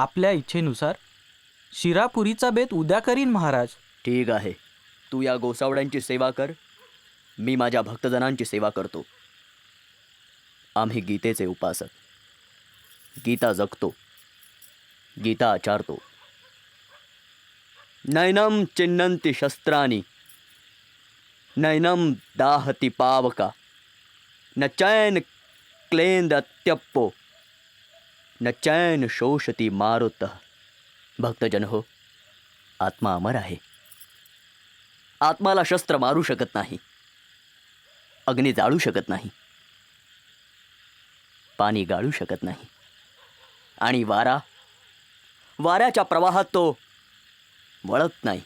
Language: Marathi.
आपल्या इच्छेनुसार शिरापुरीचा बेत उद्या करीन महाराज. ठीक आहे. तू या गोसावड्यांची सेवा कर. मी माझ्या भक्तजनांची सेवा करतो. आम्ही गीतेचे उपासक. गीता जगतो. गीता आचारतो. नैनम चिन्नंती शस्त्रानी नैनम दाहती पावका। न चैन क्लेंदत्यप्पो न चैन शोषती मारुत। भक्तजन हो आत्मा अमर आहे। आत्माला शस्त्र मारू शकत नाही। अग्नी जाळू शकत नाही। पाणी गाळू शकत नाही। आणि वारा वाऱ्याच्या प्रवाहात तो वळत नाही।